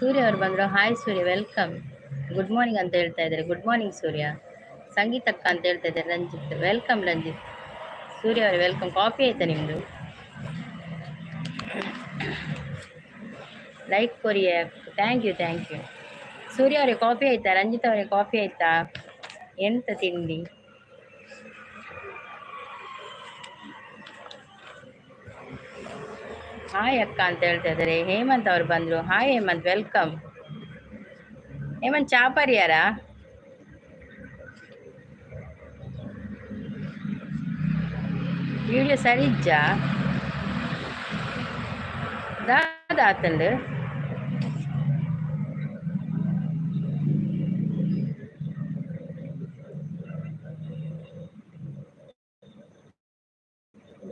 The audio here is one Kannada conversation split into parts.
ಸೂರ್ಯ ಅವ್ರು ಬಂದ್ರು hi Surya welcome good morning ಅಂತ ಹೇಳ್ತಾ ಇದ್ದಾರೆ ಗುಡ್ ಮಾರ್ನಿಂಗ್ ಸೂರ್ಯ ಸಂಗೀತಕ್ಕ ಅಂತ ಹೇಳ್ತಾ ಇದ್ದಾರೆ ರಂಜಿತ್ ವೆಲ್ಕಮ್ ರಂಜಿತ್ ಸೂರ್ಯ ಅವ್ರೆ ವೆಲ್ಕಮ್ ಕಾಫಿ ಆಯ್ತಾ ನಿಮ್ಮದು like Korea thank you thank you Surya ಅವರೇ ಕಾಫಿ ಆಯ್ತಾ ರಂಜಿತ್ ಅವರೇ ಕಾಫಿ ಆಯ್ತಾ ಎಂತ ತಿಂಡಿ ಹಾಯ್ ಅಕ್ಕ ಅಂತ ಹೇಳ್ತಾ ಇದ್ದಾರೆ. ಹೇಮಂತ್ ಅವ್ರು ಬಂದರು. ಹಾಯ್ ಹೇಮಂತ್. ವೆಲ್ಕಮ್ ಹೇಮಂತ್, ಚಾ ಪರಿಯಾರ ವಿಡಿಯೋ ಸರಿಜ್ಜ ದಾದ ಆತಂಡು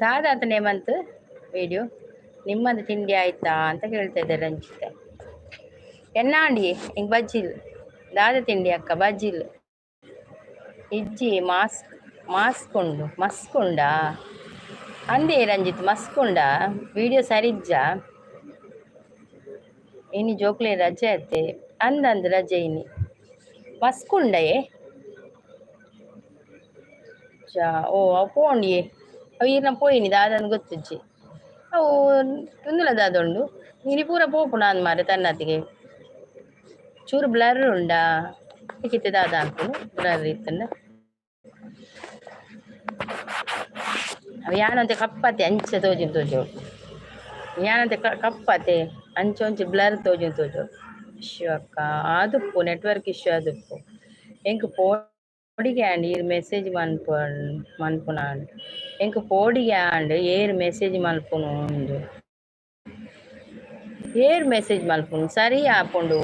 ದಾದ ಹೇಮಂತ್? ವಿಡಿಯೋ ನಿಮ್ಮದು ತಿಂಡಿ ಆಯ್ತಾ ಅಂತ ಕೇಳ್ತಾ ಇದ್ದಾರೆ ರಂಜಿತ ಎನ್ನ ಅಂಡಿ ಹಿಂಗೆ ಬಜ್ಜಿಲ್? ದಾದ ತಿಂಡಿ ಅಕ್ಕ, ಬಜ್ಜಿಲ್. ಇಜ್ಜಿ ಮಾಸ್ಕ್ ಮಾಸ್ಕ್ ಉಂಡು ಅಂದೆ ರಂಜಿತ್, ಮಸ್ಕೊಂಡ? ವಿಡಿಯೋ ಸರಿಜ್ಜ? ಇನಿ ಜೋಕ್ಲೆ ರಜೆ ಅತ್ತೆ. ಅಂದಂದು ರಜೆ ಇನಿ ಚಾ ಓ ಅವು ಪೋಂಡಿ ಅವು ನಾ ಪೋಯಿನಿ ದಾದನ್ ಗೊತ್ತಿಜ್ಜಿ. ಅವು ತುಂದುಲ ದಾದೊಂಡು ನೀನು ಪೂರ ಪೋಪು ನಾನು ಮಾರೆ ತನ್ನತಿಗೆ ಚೂರು ಬ್ಲರ್ ಉಂಡಾ ಕಿತ್ತೆ ದಾದ ಅನ್ಕೊಂಡು ಬ್ಲರ್ ಇತ್ತಂಡ ಅವು ಯಾನಂತೆ ಕಪ್ಪತ್ತೆ ಅಂಚೆ ತೋಜಿನ ತೋಜೋಡು ಯಾನಂತೆ ಕ ಕಪ್ಪತ್ತೆ ಅಂಚೆ ಒಂಚೆ ಬ್ಲರ್ ತೋಜಿನ ತೋಜೋಡು ಇಶ್ಯೂ ಅಕ್ಕ ಆದುಪ್ಪು ನೆಟ್ವರ್ಕ್ ಇಶ್ಯೂ ಆದುಪ್ಪು ಎಂಕ್ ಪೋಡಿಗೆ ಆಂಡ್ ఈ ಮೆಸೇಜ್ మనుపు ಎಂಕ್ ಪೋಡಿಗೆ ಆಂಡ್ ಏರ್ ಮೆಸೇಜ್ ಮಲ್ಪುನು ಉಂದು ಏರ್ ಮೆಸೇಜ್ ಮಲ್ಪುನು ಸರಿ ಆಪುಂಡು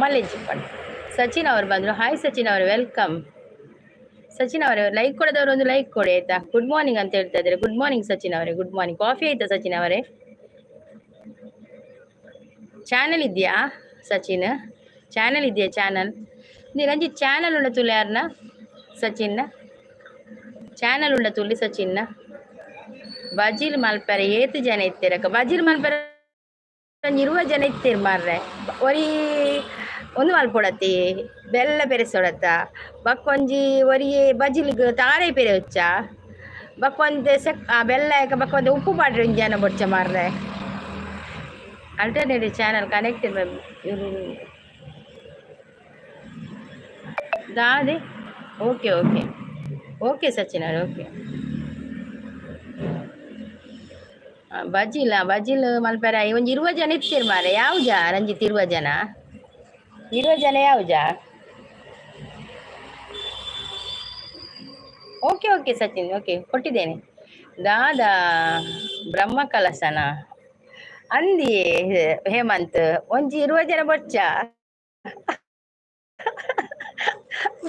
ಮಲ್ಲೆಜ್ಜಿ ಪಂಡ್ ಸಚಿನ್ ಅವರು ಬಂದರು ಹಾಯ್ ಸಚಿನ್ ಅವರು ವೆಲ್ಕಮ್ ಸಚಿನ್ ಅವರೇ ಲೈಕ್ ಕೊಡದವರು ಒಂದು ಲೈಕ್ ಕೊಡಿ ಆಯ್ತಾ ಗುಡ್ ಮಾರ್ನಿಂಗ್ ಅಂತ ಹೇಳ್ತಾ ಇದ್ದಾರೆ ಗುಡ್ ಮಾರ್ನಿಂಗ್ ಸಚಿನ್ ಅವರೇ ಗುಡ್ ಮಾರ್ನಿಂಗ್ ಕಾಫಿ ಆಯ್ತಾ ಸಚಿನ್ ಅವರೇ ಚಾನಲ್ ಇದೆಯಾ ಸಚಿನ್ ಚಾನಲ್ ಇದೆಯಾ ಚಾನಲ್ ನೀ ರಂಜಿತ್ ಚಾನಲ್ ಉಂಡ ತುಳಿ ಯಾರನ್ನ ಸಚಿನ್ನ ಚಾನಲ್ ಉಂಡ ತುಳಿ ಸಚಿನ್ನ ಬಜಿಲ್ ಮಲ್ಪರೆ ಏತು ಜನ ಇತ್ತೀರಕ್ಕ ಬಜಿಲ್ ಮಲ್ಪರೆ ಒಂಜಿ ಇರುವ ಜನ ಇತ್ತೀರ್ ಮಾರ್ರೆ ಒರಿ ಒಂದು ಮಲ್ಪೊಡತಿ ಬೆಲ್ಲ ಪೆರೆಸೊಡತ್ತ ಬಕ್ಕೊಂಜಿ ಒರಿಯೆ ಬಜಿಲ್ಗ್ ತಾರೆ ಪೆರೆ ಹೊಚ್ಚ ಬಕ್ಕೊಂದೆ ಸೆಕ್ ಆ ಬೆಲ್ಲ ಯಾಕ ಬಕ್ಕೊಂದೆ ಉಪ್ಪು ಪಾಡ್ರಿ ಒಂಜಿ ಜನ ಬೊಚ್ಚ ಮಾರ್ರೆ alternative channel connect ದಾದೆ okay okay. Okay Sachin okay. ಬಜಿಲ ಬಜಿಲ್ ಮಲ್ಪರ ಒಂಜಿ ಇರುವ ಜನ ಇರ್ತೀರಿ ಮಾರೆ ಯಾವ ಜಾ, ರಂಜಿತ್ ಇರುವ ಜನ? ಇರುವ ಜನ ಯಾವ ಓಕೆ ಓಕೆ ಸಚಿನ್ ಓಕೆ, ಕೊಟ್ಟಿದ್ದೇನೆ. ದಾದಾ ಬ್ರಹ್ಮ ಕಲಸನ. ಅಂದಿ ಹೇಮಂತ್, ಒಂಜಿ ಇರುವ ಜನ ಬೊಚ್ಚ.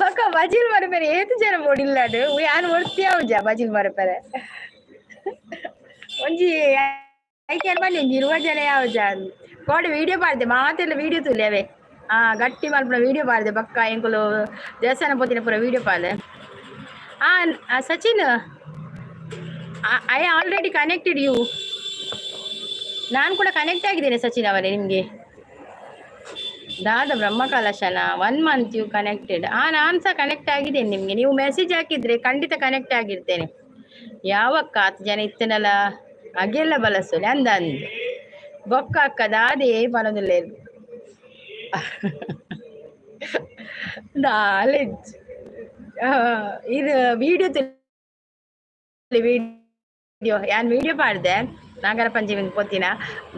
ಬಕ ಬಜಿಲ್ ಮರಪೆರೆ ಏತು ಜನ ಬೋಡಿಲ್ಲಾಡು ಯಾನ್ ಒಡ್ತಿ ಅವಜ ಬಜಿಲ್ ಮರಪೆರೆ ಒಂಜಿ ಐಕ್ಯಾನ್ ಬನ್ನಿ ಒಂಜಿ ಇರುವ ಜನ ಯಾವಜ ಕೋಡೆ ವಿಡಿಯೋ ಪಾಡ್ದೆ ಮಾತೆಲ್ಲ ವಿಡಿಯೋ ತುಲಿ ಅವೇ ಆ ಗಟ್ಟಿ ಮಲ್ಪುನ ವಿಡಿಯೋ ಪಾಡ್ದೆ ಬಕ್ಕ ಎಂಕುಲು ದೇವಸ್ಥಾನ ಪೋತಿನ ಪೂರ ವಿಡಿಯೋ ಪಾಡ್ದೆ ಆ Sachin I already connected you ನಾನು ಕೂಡ ಕನೆಕ್ಟ್ ಆಗಿದ್ದೇನೆ ಸಚಿನ್ ಅವರೇ ನಿಮಗೆ ದಾದ ಬ್ರಹ್ಮ ಕಲಶನ ಒನ್ ಮಂತ್ ಯು ಕನೆಕ್ಟೆಡ್ ಆ ನಾನು ಸಹ ಕನೆಕ್ಟ್ ಆಗಿದ್ದೇನೆ ನಿಮಗೆ. ನೀವು ಮೆಸೇಜ್ ಹಾಕಿದ್ರೆ ಖಂಡಿತ ಕನೆಕ್ಟ್ ಆಗಿರ್ತೇನೆ. ಯಾವಕ್ಕ ಹತ್ತು ಜನ ಇತ್ತನಲ್ಲ? ಅಗೆಲ್ಲ ಬಳಸೋಲೆ ಅಂದ ಅಂದು. ಬೊಕ್ಕ ಅಕ್ಕ ದಾದೆ ಬರೋದಿಲ್ಲ ನಾಲೆಜ್ ಇದು ವಿಡಿಯೋ ವಿಡಿಯೋ ಯಾನ್ ವಿಡಿಯೋ ಮಾಡಿದೆ ನಾಗರ ಪಂಚಮಿ ಪೋತಿನ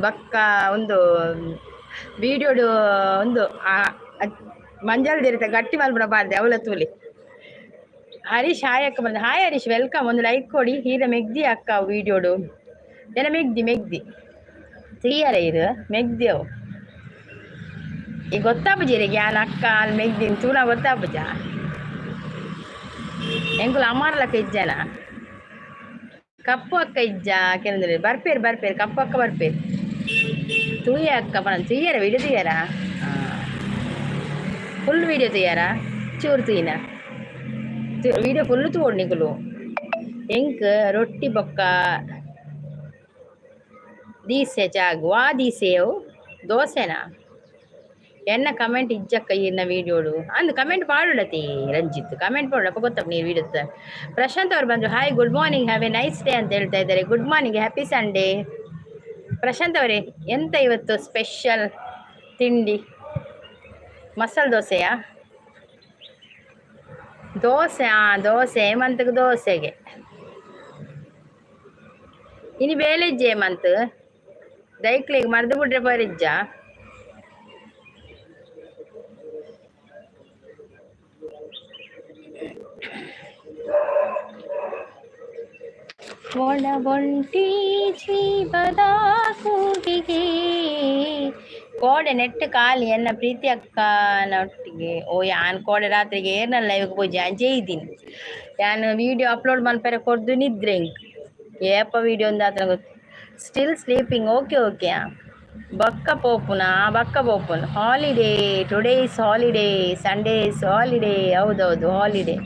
ಬಕ್ಕ ಒಂದು ವಿಡಿಯೋಡು ಒಂದು ಮಂಜಲ್ದಿರುತ್ತೆ ಗಟ್ಟಿ ಮಲ್ಪುನ ಬಾರ್ದೆ, ಅವಳ ತೂಲಿ. ಹರೀಶ್, ಹಾಯ್ ಅಕ್ಕ ಬಂದ, ಹಾಯ್ ಹರೀಶ್ ವೆಲ್ಕಮ್ ಒಂದು ಲೈಕ್ ಕೊಡಿ, ಹೀರ ಮೆಗ್ದಿ ಅಕ್ಕ ವಿಡಿಯೋಡು ಏನ ಮೆಗ್ದಿ ಮೆಗ್ದಿ. ಕ್ಲಿಯರ್ ಇದು ಮೆಗ್ದಿ ಅವು. ಈಗ ಗೊತ್ತಾಪುಜಿ ಗ್ಯಾನ್ ಅಕ್ಕ ಅಲ್ಲಿ ಮೆಗ್ದಿನ ತೂನ ಗೊತ್ತಾಪುಜ? ಎಂಕುಲು ಅಮ್ಮಾರ್ಲಕ್ಕ ಇಜ್ಜನ? ಕಪ್ಪು ಅಕ್ಕ ಇಜ್ಜ ಕೆಲಂದ್ರೆ ಬರ್ಪೇರು ಬರ್ಪೇರು, ಕಪ್ಪು ಅಕ್ಕ ಬರ್ಪೇರು. ಅಕ್ಕ ಪಣ ತುಯ್ಯಾರ ವಿಡಿಯೋ ತುಯ್ಯಾರ ಫುಲ್ ವಿಡಿಯೋ ತುಯ್ಯಾರ ಚೂರು వీడియో ವಿಡಿಯೋ ಫುಲ್ ತೂಡು ನಿಗುಲು ಎಂಕ್ ರೊಟ್ಟಿ ಬೊಕ್ಕ ದೀಸೆ ಜಾಗು ವಾ ದೀಸೆಯವು ದೋಸೆನಾ ಎನ್ನ ಕಮೆಂಟ್ ಇಜ್ಜಕ್ಕ ಇನ್ನ ವಿಡಿಯೋಡು ಅಂದ್ ಕಮೆಂಟ್ ಪಾಡತಿ ರಂಜಿತ್ ಕಮೆಂಟ್ ಪಾಡಪ್ಪ ಗೊತ್ತಪ್ಪ ನೀರು ವಿಡಿಯೋದ ಪ್ರಶಾಂತ್ ಅವ್ರು ಬಂದರು hi good morning have a nice day ಅಂತ ಹೇಳ್ತಾ ಇದ್ದಾರೆ good morning happy Sunday Prashanth ಅವರೇ, ಎಂತ ಇವತ್ತು ಸ್ಪೆಷಲ್ ತಿಂಡಿ? ಮಸಾಲೆ ದೋಸೆಯಾ? ದೋಸೆ, ಆ, ದೋಸೆ ಹೇಮಂತಕ್ಕೆ ದೋಸೆಗೆ. ಇನಿ ಬೇಲೆಜ್ಜೆ ಮಂತ್ ದೈಕ್ಲಿಗೆ ಮರ್ದು ಬಿಡ್ರೆ ಬರಿಜ್ಜ ಒಳ ಒಂಟಿ ಜೀವದ ಕೂಗಿಗೆ ಕೋಡೆ ನೆಟ್ಟು ಖಾಲಿ ಎನ್ನ ಪ್ರೀತಿ ಅಕ್ಕನೊಟ್ಟಿಗೆ ಓ, ಯಾನ್ ಕೋಡೆ ರಾತ್ರಿಗೆ ಏರ್ನಲ್ಲ, ಇವಾಗ ಪೂಜೆ ಅಂಜೆ ಇದ್ದೀನಿ ಯಾನ್ ವಿಡಿಯೋ ಅಪ್ಲೋಡ್ ಮಲ್ಪೆರೆ ಕೊಡ್ದು ನಿದ್ರೆ ಇಂಕ್. ಏಪ ವಿಡಿಯೋ ಒಂದು ಆತರ ಗೊತ್ತು. ಸ್ಟಿಲ್ ಸ್ಲೀಪಿಂಗ್ ಓಕೆ ಓಕೆ ಬಕ್ಕ ಪೋಪುನ ಬಕ್ಕ ಪೋಪುನ. Holiday today is holiday Sunday is holiday ಹೌದೌದು ಹಾಲಿಡೇ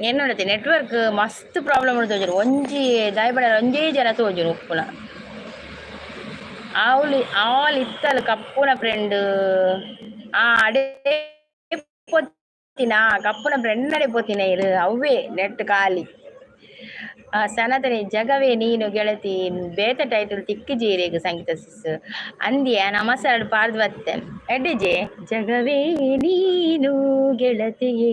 ಏನು ನೋಡತ್ತೆ ನೆಟ್ವರ್ಕ್ ಮಸ್ತ್ ಪ್ರಾಬ್ಲಮ್ ತೋಜರು ಒಂಜಿ ದಾಯಬಡ ಒಂಜೇ ಜನ ತೋಜರು ಉಪ್ಪುನ ಆವುಲಿ ಆಲ್ ಇತ್ತಲ್ ಕಪ್ಪುನ ಫ್ರೆಂಡ್ ಆ ಅಡೆ ಪೊತ್ತಿನ ಕಪ್ಪುನ ಫ್ರೆಂಡ್ ಅಡೆ ಪೊತ್ತಿನ ಇರು ಅವೇ ನೆಟ್ ಖಾಲಿ ಆ ಸನತನೆ ಜಗವೇ ನೀನು ಗೆಳತಿ ಬೇತ ಟೈಟಲ್ ತಿಕ್ಕು ಜೀರೆಗ್ ಸಂಗೀತ ಸಿಸ್ ಅಂದಿಯ ನಮಸ್ಕಾರ ಪಾಡ್ದು ಬತ್ತೆ ಎಡ್ಡಿಜೆ ಜಗವೇ ನೀನು ಗೆಳತಿಯೇ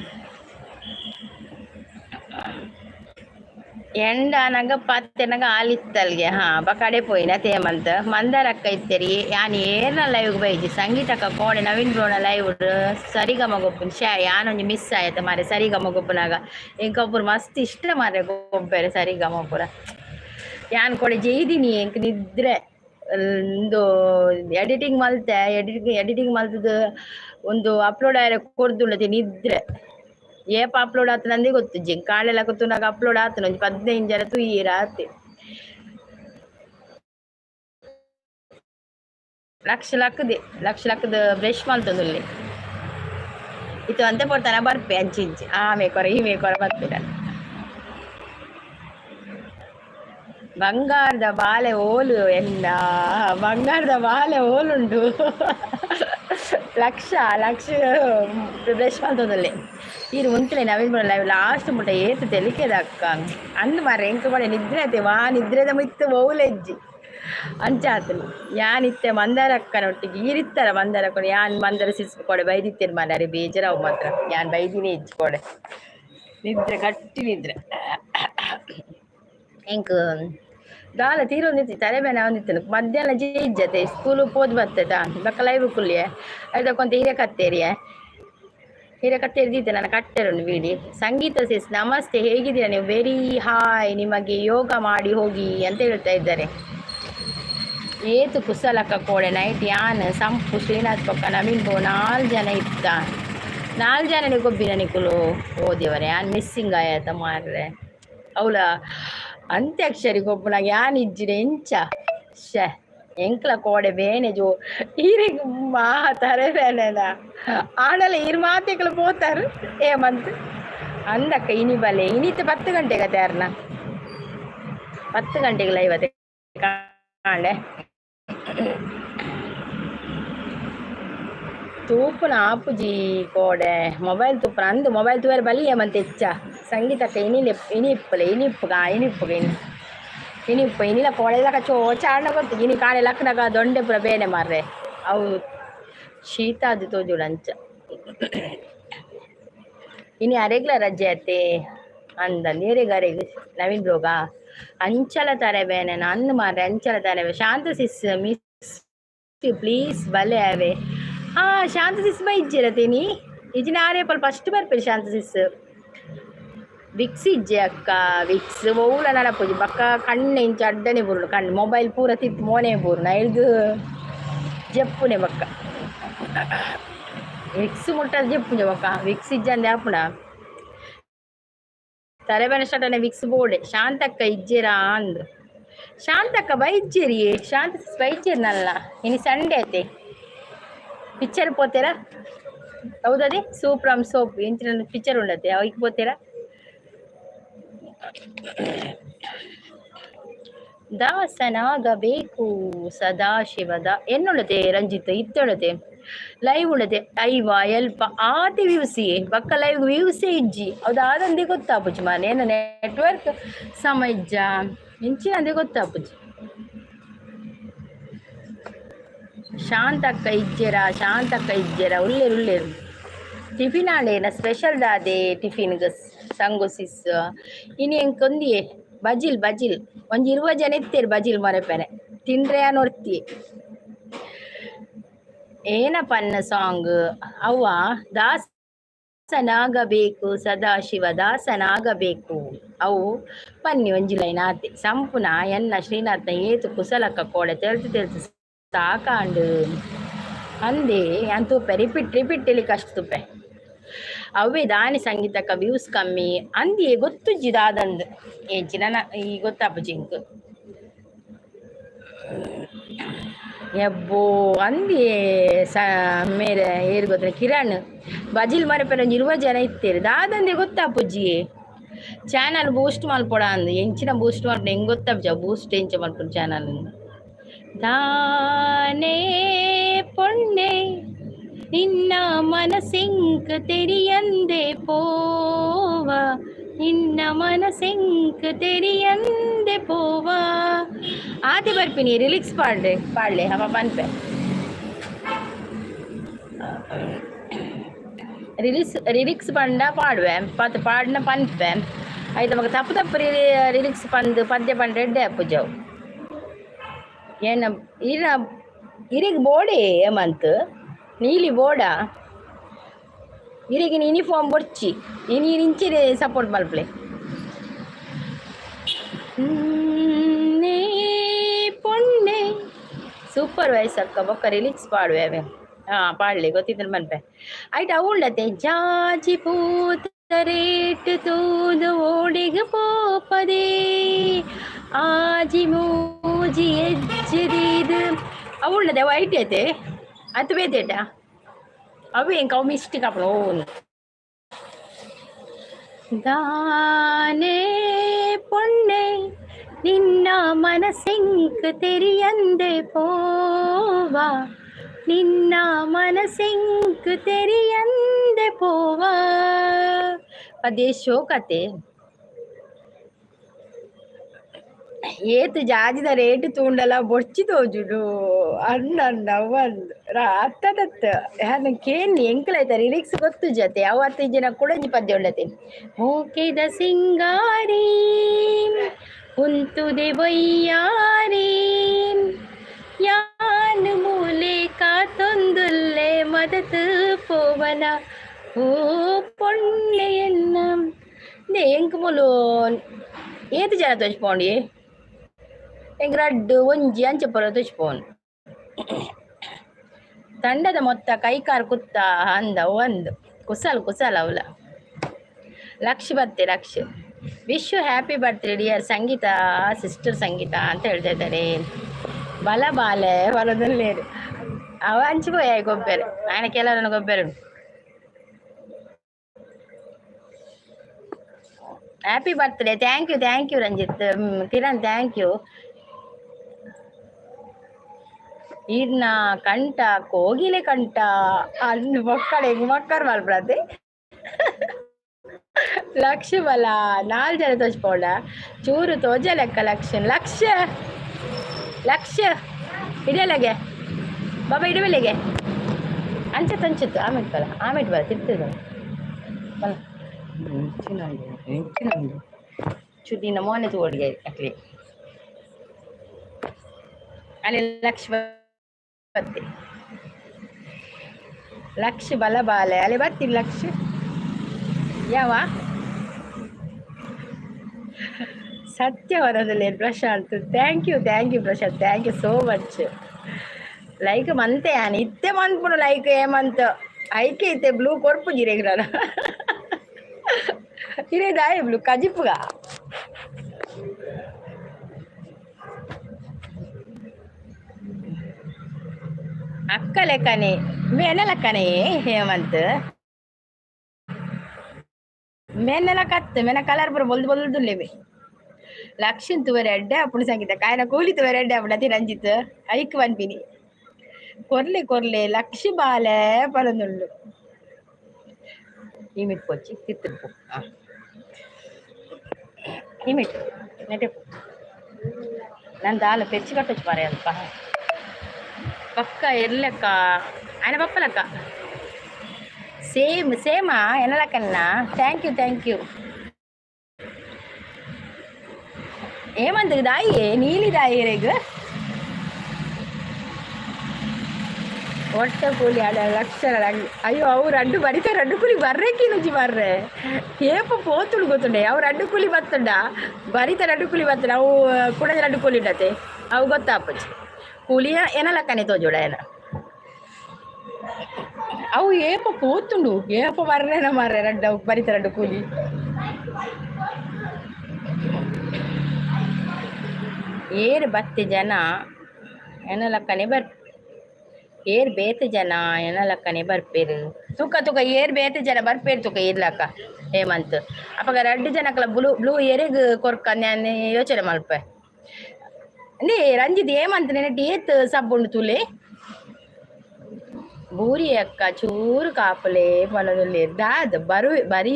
ಎಂಡ ನಂಗ ಪತ್ತೆ ನಂಗ ಆಲಿತ್ತಲ್ಗೆ ಹಾ ಬಕಡೆ ಪೋಯಿನ ತೇಮಂತ ಮಂದಾರಕ್ಕ ಇತ್ತೇರಿ ಯಾನ್ ಏನ ಲೈವ್ ಬೈಜಿ ಸಂಗೀತಕ್ಕ ಕೋಣೆ ನವೀನ್ ಬ್ರೋಣ ಲೈವ್ ಸರಿಗಮ ಗೊಪ್ಪುನ್ ಶಾ ಯಾನೊಂಜಿ ಮಿಸ್ ಆಯ್ತ ಮಾರೆ ಸರಿಗಮ ಗೊಪ್ಪನಾಗ ಇಂಕೊಬ್ಬರು ಮಸ್ತ್ ಇಷ್ಟ ಮಾರೆ ಗೊಬ್ಬರೆ ಸರಿಗಮ ಪುರ ಯಾನ್ ಕೊಡೆ ಜೈದಿನಿ ಎಂಕ್ ನಿದ್ರೆ ಒಂದು ಎಡಿಟಿಂಗ್ ಮಲ್ತೆ ಎಡಿಟಿಂಗ್ ಎಡಿಟಿಂಗ್ ಮಲ್ತದ ಒಂದು ಅಪ್ಲೋಡ್ ಆಯ್ರೆ ಕೊರ್ದುಂಡತೆ ನಿದ್ರೆ ಏಪ ಅಪ್ಲೋಡ್ ಆತ ನಂದೇ ಗೊತ್ತು ಜಿಂಗ್ ಕಾಳೆಲ್ಲ ಕೂತು ಅಪ್ಲೋಡ್ ಆತು ಒಂಜಿ ಪದ್ನೈದು ಜನ ತುಯ್ಯೀರ ಆತಿ ಲಕ್ಷ ಲಕ್ಕದೆ ಲಕ್ಷ ಲಕ್ಕದ ಬ್ರಷ್ ಮಲ್ತೊಂದುಲ್ಲೆ ಇತ್ತು ಅಂತೆ ಪಡ್ತಾನ ಬರ್ಪೆ ಅಂಚಿ ಇಂಚಿ ಆ ಮೇಕೊರ ಈ ಮೇಕೊರ ಬರ್ತೀರ ಬಂಗಾರದ ಬಾಲೆ ಓಲು ಎನ್ನ ಬಂಗಾರದ ಬಾಲೆ ಓಲುಂಡು ಲಕ್ಷ ಲಕ್ಷ ಪ್ರದೇಶದಲ್ಲಿ ಇರು ಉಂತಲೆ ನವೀನ್ ಬರಲ್ಲ ಲಾಸ್ಟ್ ಮುಟ್ಟ ಏತು ತೆಲಿಕೆದ ಅಕ್ಕ. ಅಂದ್ ಮಾರ ಎಂಕ ಮಾಡಿ ನಿದ್ರೆ ಐತೆ, ವಾ ನಿದ್ರೆದ ಮಿತ್ತು ಓಲೆಜ್ಜಿ ಅಂಚಾತನು ಯಾನ್ ಇತ್ತೆ ಮಂದಾರ ಅಕ್ಕನೊಟ್ಟಿಗೆ ಈರಿತ್ತಾರ ಮಂದಾರ ಕೊಡೆ ಯಾನ್ ಮಂದಾರ ಸಿಸ್ಕು ಕೊಡೆ, ಬೈದಿತ್ತೇನೆ ಮಾರೆ ಬೇಜಾರ ಅವು ಮಾತ್ರ. ಯಾನ್ ಬೈದಿನೇ ಇಜ್ಜಿ ಕೊಡೆ. ನಿದ್ರೆ, ಗಟ್ಟಿ ನಿದ್ರೆ. ಎಂಕ್ ದಾಲ ತೀರೊಂದಿತ್ತು ತಲೆ ಬೇನೆ ಅವನಿತ್ತು ಮಧ್ಯಾಹ್ನ ಜೀಜ್ಜತೆ ಸ್ಕೂಲು ಪೋದ್ ಬರ್ತದ ಬಕ್ಕ ಲೈವ್ ಹೀರೆ ಅದಕ್ಕೊಂತ ಹೀರೆ ಹಿರೇಕತ್ತೇರಿ ದೀತೆ ನನ್ನ ಕಟ್ಟೆರೊಂದು ವಿಡಿ ಸಂಗೀತ ಸಿಸ್ ನಮಸ್ತೆ ಹೇಗಿದ್ದೀರಾ ನೀವು ವೆರಿ ಹಾಯ್ ನಿಮಗೆ ಯೋಗ ಮಾಡಿ ಹೋಗಿ ಅಂತ ಹೇಳ್ತಾ ಇದ್ದಾರೆ ಏತು ಕುಸಲಕ್ಕ ಕೋಡೆ ನೈಟ್ ಯಾನ್ ಸಂಪು ಶ್ರೀನಾಥ್ ಪಕ್ಕ ನವೀನ್ ಬೋ ನಾಲ್ ಜನ ಇತ್ತ ನಾಲ್ ಜನ ಗೊಬ್ಬಿನ ನಿಕುಲು ಓದಿಯವರೇ ಯಾನ್ ಮಿಸ್ಸಿಂಗ್ ಆಯ್ತ ಮಾರ್ರೆ ಅವಳ ಅಂತ್ಯಕ್ಷರಿ ಗೊಬ್ಬನ ಯಾನಿಜ್ಜಿನ ಎಂಚ ಶ ಎಂಕ್ಲ ಕೋಡೆ ಬೇನೆಜು ಈರಿಗೆ ಮಾ ತರಬೇನೆದ ಆಡಲ ಈರ್ ಮಾತೆಗಳು போతారు ஏமந்து அந்த இனி பலே இனித்து பத்து கண்டேக தேர்னா பத்து கண்டேக்கு லைவ் அதே காண்டே ತೂಪುನ ಆಪುಜಿ ಕೋಡೆ ಮೊಬೈಲ್ ತೂಪುನ ಅಂದು ಮೊಬೈಲ್ ತೂವರೆ ಬಲ್ಲಿ ಏಮಂತ ಹೆಚ್ಚ ಸಂಗೀತಕ್ಕ ಇನಿಲೆ ಇನಿಪ್ಪಲೆ ಇನಿಪ್ಪುಗ ಇನಿಪ್ಪುಗ ಇನಿ ಇನಿಪ್ಪು ಇನಿಲ ಕೋಳೆಲಕ ಚೋ ಚಾರ್ನ ಗೊತ್ತು ಇನಿ ಕಾಣೆ ಲಕ್ನಗ ದೊಂಡೆ ಪುರ ಬೇನೆ ಮಾರ್ರೆ ಅವು ಶೀತ ಅದು ತೋಜುಡು ಅಂಚ ಇನಿ ಅರೆಗ್ಲ ರಜೆ ಅತ್ತೆ ಅಂದ ನೀರಿಗೆ ಅರೆಗ್ ನವೀನ್ ಬ್ರೋಗ ಅಂಚಲ ತಾರೆ ಬೇನೆ ಅಂದ್ ಮಾರ್ರೆ ಅಂಚಲ ತಾರೆ ಶಾಂತ ಸಿಸ್ ಮಿಸ್ ಪ್ಲೀಸ್ ಬಲೆ ಅವೆ ಹಾ ಶಾಂತ ಸಿಸ್ by ಇಜ್ಜಿರತೀನಿ ಇಜಿನ ಆರೇಪಲ್ first ಬರ್ಪೇರಿ Shanta Sis Vicks ಇಜ್ಜೆ ಅಕ್ಕ ವಿಕ್ಸ್ ಒವ್ಲ ನಡಪುಜಿ ಬಕ್ಕ ಕಣ್ಣೆ ಇಂಚ ಅಡ್ಡನೆ ಬುರುಡು ಕಣ್ಣು ಮೊಬೈಲ್ ಪೂರ ತಿತ್ತು ಮೋನೆ ಬೂರು ನೈಲ್ದು ಜಪ್ಪುನೆ ಬಕ್ಕ ವಿಕ್ಸ್ ಮುಟ್ಟದ ಜಪ್ಪುನೆ ಬಕ್ಕ ವಿಕ್ಸ್ ಇಜ್ಜಂದೆ ಆಪುಣ ತಲೆಬೇನೆ ಸ್ಟಾರ್ಟನೆ ವಿಕ್ಸ್ ಬೋಡೆ ಶಾಂತಕ್ಕ ಇಜ್ಜೆರಾ ಅಂದ್ ಶಾಂತಕ್ಕ ಬೈಜ್ಜೇರಿ ಶಾಂತ ಬೈಜ್ಜೇರ್ನಲ್ಲ ಇನಿ ಸಂಡೆ ಐತೆ ಪಿಕ್ಚರ್ పోతేరా అవుతుంది సూప్ రమ్ సోప్ ఇంచిన పిక్చర్ ఉండదు అవికి పోతేరా ದಾಸನಾಗಬೇಕು ಸದಾಶಿವದ ಎನ್ನುಳತೆ ರಂಜಿತ್ ಇತ್ತೊಳತೆ ಲೈವ್ ಉಳತೆ ಐವ ಎಲ್ಪ ಆತಿ ವ್ಯೂಸಿ ಬಕ್ಕ ಲೈವ್ ವ್ಯೂಸೇ ಇಜ್ಜಿ ಅದಾದಂದೇ ಗೊತ್ತಾಪುಜಿ ಮಾನೆ ಏನ ನೆಟ್ವರ್ಕ್ ಸಮ ಇಜ್ಜ ಇಂಚಿನಂದೇ ಗೊತ್ತಾಪುಜಿ ಶಾಂತಕ್ಕ ಇಜ್ಜೆರ ಶಾಂತ ಇಜ್ಜೆರ ಉಳ್ಳೇರು ಉಳ್ಳೇರು ಟಿಫಿನ್ ಆಳೇನ ಸ್ಪೆಷಲ್ ದಾದೆ ಟಿಫಿನ್ಗೆ ಸಂಗೋಸಿಸ್ ಇನ್ನು ಕೊಂದಿಯೆ? ಬಜಿಲ್ ಬಜಿಲ್. ಒಂಜಿ ಇರುವ ಜನ ಇತ್ತೇರು ಬಜಿಲ್ ಮರಪೆನೆ ತಿಂದ್ರೆ ನೋಡ್ತಿ ಏನ ಪನ್ನ ಸಾಂಗ್ ಅವ್ವ, ದಾಸನಾಗಬೇಕು, ಸದಾಶಿವ ದಾಸನಾಗಬೇಕು. ಅವು ಪನ್ನಿ ಒಂಜಿ ಲೈನ್ ಆತೆ. ಸಂಪುನ ಎನ್ನ ಶ್ರೀನಾಥ್ನ ಏತು ಕುಸಲಕ್ಕ ಕೋಡೆ ತೆರೆದು ತೆಳ್ತು ಸಾಕಾಂಡು ಅಂದೆ ಅಂತೂ ರಿಪೀಟ್ ರಿಪೀಟ್ ಇಲ್ಲಿ ಕಷ್ಟ ತುಪ್ಪೆ. ಅವೇ ದಾನಿ ಸಂಗೀತಕ್ಕ ವ್ಯೂಸ್ ಕಮ್ಮಿ ಅಂದಿಯೇ ಗೊತ್ತು ಜಿದಾದಂದು. ನನ್ನ ಈ ಗೊತ್ತಾಪುಜಿ ಇಂಕ್ ಎಬ್ಬೋ ಅಂದಿಯೇ ಸ, ಮೇರೆ ಏರು ಗೊತ್ತಿಲ್ಲ ಕಿರಣ್. ಬಜಿಲ್ ಮರಪೆರ ಇರುವ ಜನ ಇತ್ತೇರು. ದಾದಂದೆ ಗೊತ್ತಾಪುಜ್ಜಿ ಚಾನಲ್ ಬೂಸ್ಟ್ ಮಲ್ಪೊಡ ಅಂದು. ಎಂಚಿನ ಬೂಸ್ಟ್ ಮಾಡ್ಕೊಂಡು ಹೆಂಗೆ ಗೊತ್ತಾಪುಜ ಬೂಸ್ಟ್ ಎಂಚ ಮಲ್ಪೊಡು ಚಾನಲ್ దానే పొండే నిన్న మనసింక తెరియందే పోవ నిన్న మనసింక తెరియందే పోవా ஆதி பர்பினி ரிலிக்ஸ் பாடு பாடலே அவ பண்பே ரிலிக்ஸ் ரிலிக்ஸ் பண்ணா பாடுவேன் பார்த்து பாடினா பண்பேன். அது நமக்கு தப்பு தப்பு ரிலிக்ஸ் பந்து பந்தய பண்ணுறேன் பூஜாவும் ಏನ, ಇರ, ಇರಿಗ್ ಬೋಡೆ ಮಂತ್? ನೀಲಿ ಬೋಡ? ಇರಿಗಿನ ಯೂನಿಫಾರ್ಮ್ ಬರ್ಚಿ ಇನಿ ಇಂಚಿರೆ ಸಪೋರ್ಟ್ ಮಲ್ಪ್ಲೆ ಪೊಣ್ಣೆ. ಸೂಪರ್ ವೈಸ್ ಅಕ್ಕ, ಬೊಕ್ಕ ರಿಲಿಕ್ಸ್ ಪಾಡುವೆ ಅವೆ. ಹಾ, ಪಾಡ್ಲಿ, ಗೊತ್ತಿದ್ರೆ ಮನ್ಪೆ. ಆಯ್ತು ಉಂಡತೆ ಜಾಜಿ ಪೂತ ರೇಟ್ ತೂದು ಓಡಿಗೆ ಪೋಪದೆ. ಆಜಿ ಮೂಜಿ ಎಜ್ಜಿದೀದು ಅವಳದೆ ವೈಟ್ ಐತೆ ಅದು ಬೇದೇಟ ಅವು ಹೆಂಗೆ ಅವು ಮಿಸ್ಟೇಕ್ ಅಪ್ಪ ಓನ್ ದಾನೇ ಪೊಣ್ಣೆ ನಿನ್ನ ಮನಸ್ಸಿಂಕ್ ತೆರಿಯಂದೆ ಪೋವಾ ನಿನ್ನ ಮನಸ್ಸಿಂಕ್ ತೆರಿಯಂದೆ ಪೋವಾ ಅದೇ ಶೋಕತೆ ಏತು ಜಾಜಿದ ರೇಟ್ ತೂಂಡಲ ಬೊಚ್ಚಿ ತೋಜುಡು. ಅಣ್ಣ ಒಂದು ಅತ್ತದತ್ತ ಅದನ್ನ ಕೇನಿ ಎಂಕಲೈತ ರಿಲಿಕ್ಸ್ ಗೊತ್ತು ಜತೆ. ಅವತ್ತು ಜನ ಕುಡಂಜಿ ಪದ್ಯ ಒಳ್ಳತೆ ಮೂಕಿದ ಸಿಂಗಾರಿ ಕುಂತುದೆ ಬೊಯ್ಯಾರಿ. ಯಾನು ಮೂಲೆ ಕಾತೊಂದುಲ್ಲೆ ಮದತು ಪೋವನ. ಓ ಪೊಣ್ಣೆಯನ್ನ ಎಂಕ್ ಮುಲು ಏತು ಜನ ತೋಚ್ಪೋಂಡಿ ಎಗ್ರಡ್ಡು ಒಂಜಿ ಅಂಚೆ ಪೊರ ತುಚ್ಪೋನು ತಂಡದ ಮೊತ್ತ ಕೈಕಾರ್ ಕುತ್ತ ಅಂದ ಒಂದು ಕುಸಲ್ ಕುಸಲ್ ಅವಲ ಲಕ್ಷ ಬರ್ತೆ Laksha wish happy birthday dear Sangeetha sister Sangeetha ಅಂತ ಹೇಳ್ತಾ ಇದ್ದಾರೆ ಬಲ ಬಾಲೆ ಬಲದಲ್ಲೇರು ಅವ ಹಂಚ್ಕೋಯ ಗೊಬ್ಬರ ಆಯ್ನ ಕೆಲವರನ್ನು ಗೊಬ್ಬರ happy birthday thank you thank you Ranjith Kiran thank you ಇನ್ನ ಕಂಟ ಕೋಗಿಲೆ ಕಂಟ ಅನ್ ಮಕ್ಕಳ ಹೆಂಗ್ ಮಕ್ಕರ್ ಮಲ್ಪಡತ್ತೆ ಲಕ್ಷ ಬಲ ನಾಲ್ ಜನ ತೋಚ್ಕೊಂಡ ಚೂರು ತೋಜ ಲೆಕ್ಕ ಲಕ್ಷ ಲಕ್ಷ ಲಕ್ಷ ಇಡಲಗೆ ಬಾಬಾ ಇಡಬೇಲೆಗೆ ಅಂಚತ್ ಅಂಚತ್ತು ಆಮೇಲೆ ಬಲ ಆಮೇಲೆ ಬಲ ತಿರ್ತದ ಬಲ ಚುಟ್ಟಿನ ಮೋನೆ ತೋಡಿಗೆ ಅಕ್ಲಿ ಅಲ್ಲಿ ಲಕ್ಷ ಬತ್ತೆ ಲಕ್ಷ ಬಲ ಬಾಲೆ ಅಲ್ಲಿ ಬರ್ತೀನಿ ಲಕ್ಷ ಯಾವ ಸತ್ಯವರದಲ್ಲಿ Prashant thank you thank you Prashant thank you so much like ಮಂತೆ on ಇತ್ತೆ ಮಂತ್ಪುಡು ಲೈಕ್ ಏಮಂತ ಐಕೆ ಇತ್ತೆ ಬ್ಲೂ ಕೊರ್ಪು ಗಿರೆಗ್ ನಾನು ಇರೇದಾಯ ಬ್ಲೂ ಅಕ್ಕ ಲೆಕ್ಕನೆ ಮೇನೆ ಲೆಕ್ಕನೆ ಹೇಮಂತ್ ಮೇನೆ ಲೆಕ್ಕ ಮೇನ ಕಲರ್ ಬರ ಬೊಲ್ದು ಬೊಲ್ದು ಲೇವೆ ಲಕ್ಷನ್ ತುವರೆ ಅಡ್ಡೆ ಅಪ್ಪಣ ಸಂಗೀತ ಕಾಯನ ಕೂಲಿ ತುವರೆ ಅಡ್ಡೆ ಅಪ್ಪಣತಿ ರಂಜಿತ್ ಐಕ್ ಬಂದ್ಬಿನಿ ಕೊರ್ಲೆ ಕೊರ್ಲೆ ಲಕ್ಷ ಬಾಲೆ ಪರಂದುಳ್ಳು ಇಮಿಟ್ ಕೊಚ್ಚಿ ತಿತ್ತಿರ್ಪು ಇಮಿಟ್ ನೆಟೆಪ್ಪು ನಂದು ಹಾಲು ಪೆಚ್ಚಿ ಕಟ್ಟೊಚ್ಚು ಪಾರೆ ಅದಪ್ಪ ಪಕ್ಕ ಎರ್ಲೆಕ್ಕ ఆయన పప్పలక్క సేమ్ సేమా ఎనలకన్నా థ్యాంక్ యూ థ్యాంక్ యూ ఏమంతకు దాయి నీలి దాయి రేగు ಹೊಟ್ಟೆ ಕೂಲಿ ಅಡ ಲಕ್ಷ ಅಯ್ಯೋ ಅವ್ರು ಅಡ್ಡು ಬರಿತಾರೆ ಅಡ್ಡು ಕೂಲಿ ಬರ್ರೇಕಿ ನುಜ್ಜಿ ಬರ್ರೆ ಏಪ ಪೋತುಳು ಗೊತ್ತುಂಡೆ ಅವ್ರು ಅಡ್ಡು ಕೂಲಿ ಬತ್ತುಂಡ ಬರಿತಾರೆ ಅಡ್ಡು ಕೂಲಿ ಬತ್ತಡ ಅವು ಕುಡದ ಅಡ್ಡು ಕೂಲಿ ಇಡತ್ತೆ ಅವು ಗೊತ್ತಾಪಚ್ಚಿ ಕೂಲಿ ಏನ ಲಕ್ಕನೆ ತೋಜೋಡ ಏನ ಅವು ಏಪ ಪೋತುಂಡು ಏಪ ಬರ್ರೇನ ಮಾರ್ರೆ ರಡ್ಡ ಅವು ಬರಿತಾರೆ ಅಡ್ಡು ಕೂಲಿ ಏರು ಬತ್ತೆ ಜನ ಏನ ಲಕ್ಕನೆ ಬರ್ ಏರ್ ಬೇತೆ ಜನ ಏನಲಕ್ಕನೆ ಬರ್ಪೇರು ತುಕ ತುಕ ಏರ್ ಬೇತೆ ಜನ ಬರ್ಪೇರು ತುಕ ಇರ್ಲಕ್ಕ ಹೇಮಂತ್ ಅಪ್ಪಗ ರಡ್ಡು ಜನಕ್ಕಲ ಬ್ಲೂ ಬ್ಲೂ ಎರೆಗ್ ಕೊರ್ಕ ನಾನು ಯೋಚನೆ ಮಲ್ಪೆ అంటే రంజిత్ ఏమంత నేను టీత్ సబ్బు వండుతులే బూరి ఎక్క చూరు కాపలే పనులు దాదు బరువు బరి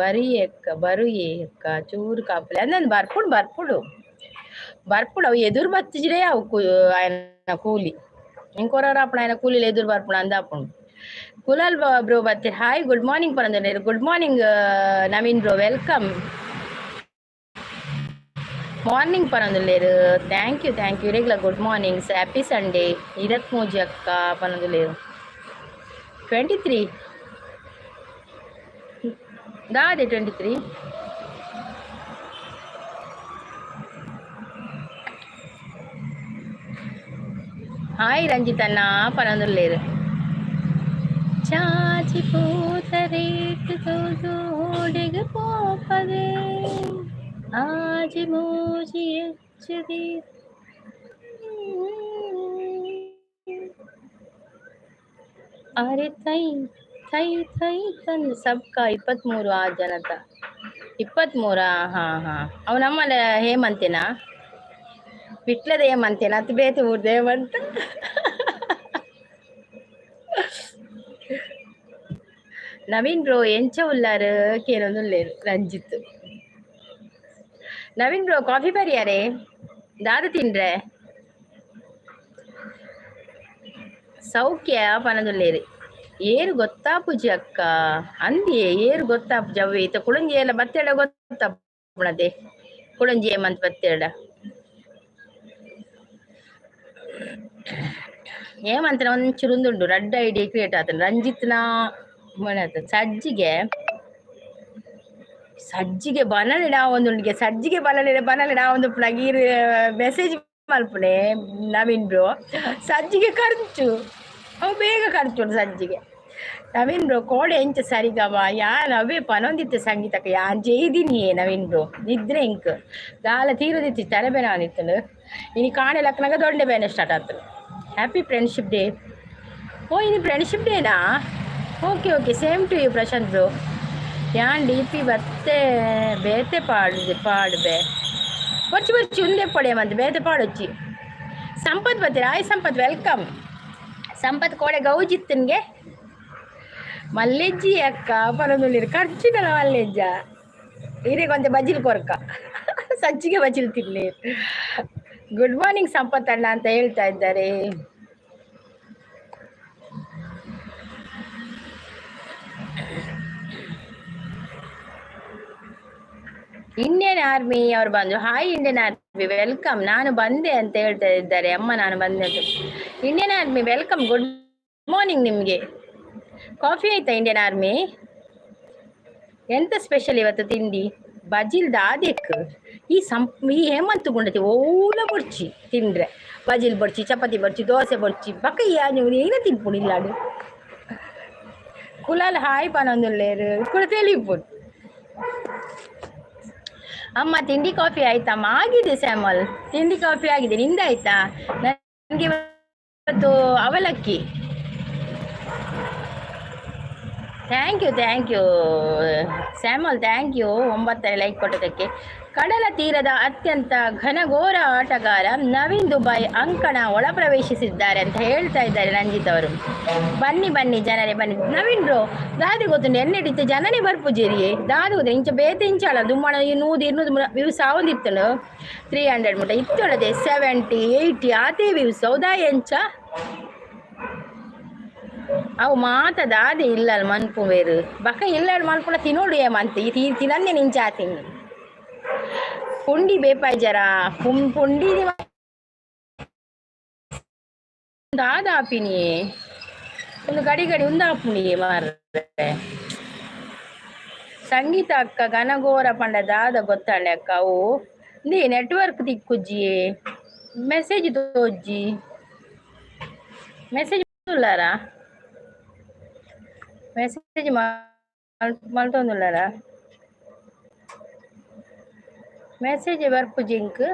బరి ఎక్క బరువు ఎక్క చూరు కాపలే అందని బర్పుడు బర్పుడు బర్పుడు అవి ఎదురు బతిచిడే అవు ఆయన కూలి ఇంకోరారు అప్పుడు ఆయన కూలీలు ఎదురు బర్పుడు అందాపుడు కులాల్ బ్రో బతి హాయ్ గుడ్ మార్నింగ్ పనులు good morning Naveen bro welcome morning పనందులేరు thank you thank you regular good mornings happy Sunday ఇరత్ మోజీ అక్క పనందులేరు ట్వంటీ త్రీ దాది ట్వంటీ త్రీ హాయ్ రంజిత్ అన్న పనందులు లేరు చాచిపోత రేటుతో జోడిగిపోపదే आज मोजी जदीद ಅರೆ ಥೈ ತೈ ತೈ ತನ್ ಸಬ್ಕ ಇಪ್ಪತ್ಮೂರು ಆ ಜನತ ಇಪ್ಪತ್ತ್ಮೂರಾ ಹಾಂ ಹಾಂ ಅವು ನಮ್ಮಲ್ಲ ಹೇಮಂತೇನಾ ಬಿಟ್ಲದ ಹೇಮಂತೇನಾ ಅದು ಬೇತಿ ಊರ್ದ ಹೇಮಂತ ನವೀನ್ ಬ್ರೋ ಎಂಚ ಉಲ್ಲಾರು ಕೇಳೋದು ರಂಜಿತ್ ನವೀನ್ ಬ್ರೋ ಕಾಫಿ ಬರ್ಯಾರೆ ದಾದ ತಿನ್ರೆ ಸೌಖ್ಯ ಪನದುಳ್ಳೇರಿ ಏರು ಗೊತ್ತಾ ಪೂಜೆ ಅಕ್ಕ ಅಂದಿಯೇ ಏರು ಗೊತ್ತಾ ಜವ್ವಿ ಈತ ಕುಳಂಜಿ ಎಲ್ಲ ಬತ್ತೆಡ ಗೊತ್ತಾ ಪುಣದೆ ಕುಳಂಜಿ ಏಮಂತ ಬತ್ತೆಡ ಏಮಂತ ಒಂಚೂರು ಉಂದುಂಡು ರಡ್ ಐಡಿ ಕ್ರಿಯೇಟ್ ಆತನ ರಂಜಿತ್ನ ಸಜ್ಜಿಗೆ ಸಜ್ಜಿಗೆ ಬನಲೆಡ ಒಂದು ಸಜ್ಜಿಗೆ ಬನಲೆಡ ಬನಲೆಡ ಒಂದು ನಗೀರ್ ಮೆಸೇಜ್ ಮಲ್ಪುನೆ ನವೀನ್ ಬ್ರೋ. ಸಜ್ಜಿಗೆ ಖರ್ಚು ಅವು ಬೇಗ ಖರ್ಚು ಸಜ್ಜಿಗೆ. ನವೀನ್ ಬ್ರೋ, ಕೋಡೆ ಎಂಚ ಸರಿಗವ. ಯಾನ್ ಅವೇ ಪನೊಂದಿತ್ತು ಸಂಗೀತಕ್ಕೆ. ಯಾನ್ ಜೈದಿನಿ ನವೀನ್ ಬ್ರೋ. ನಿದ್ರೆ ಇಂಕ್. ಗಾಲ ತೀರದಿತ್ತು ತಲೆಬೇನ ಅಂದಿತ್ತು ಇನಿ ಕಾಣೆ ಲಕ್ನಾಗ ದೊಡ್ಡ ಬೇನೆ ಸ್ಟಾರ್ಟ್ ಆತು. ಹ್ಯಾಪಿ ಫ್ರೆಂಡ್ಶಿಪ್ ಡೇ ಓ ಇನ್ನು friendship Dena okay okay same to you Prashanth bro. ಏನ್ ಡಿಪಿ ಬತ್ತೆ ಬೇತೆ ಪಾಡು ಪಾಡು ಬೇ ಬರ್ಚಿ ಬರ್ಚಿ ಉಂದೆ ಪಡೆ ಮಂತ್ ಬೇತೆ ಪಾಡುಚ್ಚಿ ಸಂಪತ್ ಬತ್ತೆ ರಾಯ್ ಸಂಪತ್ ವೆಲ್ಕಮ್ ಸಂಪತ್ ಕೋಡೆ ಗೌಜಿತ್ತನ್ಗೆ ಮಲ್ಲೆಜ್ಜಿ ಅಕ್ಕ ಪರದೊಳ್ಳಿರು ಖರ್ಚಿದಲ್ಲ ಮಲ್ಲೆಜ್ಜ ಇರೇ ಕೊಂತೆ ಬಜಿಲ್ ಕೊರ್ಕ ಸಜ್ಜಿಗೆ ಬಜಿಲ್ ತಿನ್ನಿ ಗುಡ್ ಮಾರ್ನಿಂಗ್ ಸಂಪತ್ ಅಣ್ಣ ಅಂತ ಹೇಳ್ತಾ ಇದ್ದಾರೆ ಇಂಡಿಯನ್ ಆರ್ಮಿ ಅವ್ರು ಬಂದ್ರು. ಹಾಯ್ ಇಂಡಿಯನ್ ಆರ್ಮಿ ವೆಲ್ಕಮ್ ನಾನು ಬಂದೆ ಅಂತ ಹೇಳ್ತಾ ಇದ್ದಾರೆ. ಅಮ್ಮ, ನಾನು ಬಂದೆ ಅಂತ Indian army welcome good morning ನಿಮಗೆ. ಕಾಫಿ ಆಯ್ತಾ ಇಂಡಿಯನ್ ಆರ್ಮಿ ಎಂತ ಸ್ಪೆಷಲ್ ಇವತ್ತು ತಿಂಡಿ? ಬಜಿಲ್ ದಾದೆಕ್ ಈ ಸಂಪ್, ಈ ಹೇಮಂತ್ ಗುಂಡತಿ ಓಲ ಬೊಡ್ಚಿ ತಿಂದ್ರೆ. ಬಜಿಲ್ ಬೊಡ್ಚಿ ಚಪಾತಿ ಬೊಡ್ಚಿ ದೋಸೆ ಬೊಡ್ಚಿ ಬಕ್ಕ ನೀವು ಏನ ತಿನ್ಪುಡಿಲ್ಲಾಡು ಕುಲಾಲ್ ಹಾಯ್ ಪನೊಂದುಲ್ಲೇರು. ಕುಳ ತಿಳಿಪುಡು ಅಮ್ಮ, ತಿಂಡಿ ಕಾಫಿ ಆಯ್ತಮ್ಮ ಆಗಿದೆ ಸ್ಯಾಮಲ್. ತಿಂಡಿ ಕಾಫಿ ಆಗಿದೆ. ನಿಂದಾಯ್ತಾ ನನಗೆ ಇವತ್ತು ಅವಲಕ್ಕಿ. Thank you thank you Samuel thank you ಒಂಬತ್ತರ ಲೈಕ್ ಕೊಟ್ಟದಕ್ಕೆ ಕಡಲ ತೀರದ ಅತ್ಯಂತ ಘನಘೋರ ಆಟಗಾರ ನವೀನ್ ದುಬೈ ಅಂಕಣ ಒಳ ಪ್ರವೇಶಿಸಿದ್ದಾರೆ ಅಂತ ಹೇಳ್ತಾ ಇದ್ದಾರೆ ರಂಜಿತ್ ಅವರು. ಬನ್ನಿ ಬನ್ನಿ, ಜನರೇ, ಬನ್ನಿ. ನವೀನ್ ರೋ ದಾದಿ ಗೊತ್ತುಂಡು ಎನ್ನೆಡಿತ್ತು ಜನನೇ ಬರ್ಪುಜೇರಿಯೇ ದಾದಿ ಗೊತ್ತು, ಇಂಚ ಬೇತೆ ಇಂಚಾಳ ದುಮ್ಮಣ ನೂದು ಇರ್ನೂದು ವ್ಯೂಸ್ ಆವೊಂದು ತ್ರೀ ಹಂಡ್ರೆಡ್ ಮುಟ ಇತ್ತೊಳದೆ ಸೆವೆಂಟಿ ಏಯ್ಟಿ ಆತೇ ವ್ಯೂಸ್ ಹೌದಾ ಎಂಚ? ಅವು ಮಾತ ದಾದಿ ಇಲ್ಲ ಮನ್ಪು ಬೇರು. ಬಕ ಇಲ್ಲ ಮನ್ಪುಣ ತಿನ್ನೋಡು ಏಮಂತ ಈ ತಿನ್ನಂದೆ ನಿಂಚಾತೀನಿ ಪುಂಡಿ ಬೇಪಾಯ್ ಜರ ಪುಂ ಪುಂಡಿ ದಾದ ಆಪಿನಿ ಒಂದು ಗಡಿ ಗಡಿ ಒಂದು ಆಪುನಿ ಮಾರ್ರೆ ಸಂಗೀತ ಅಕ್ಕ ಘನಘೋರ ಪಂಡ ದಾದ ಗೊತ್ತಾಳೆ ಅಕ್ಕ ಅವು ನೀ ನೆಟ್ವರ್ಕ್ ತಿಕ್ಕುಜ್ಜಿ ಮೆಸೇಜ್ ತೋಜ್ಜಿ ಮೆಸೇಜ್ ಉಳ್ಳಾರಾ ಮೆಸೇಜ್ ಮಲ್ತೊಂದುಳ್ಳಾರ மெசேஜ் வர்ப்பு ஜிங்க்கு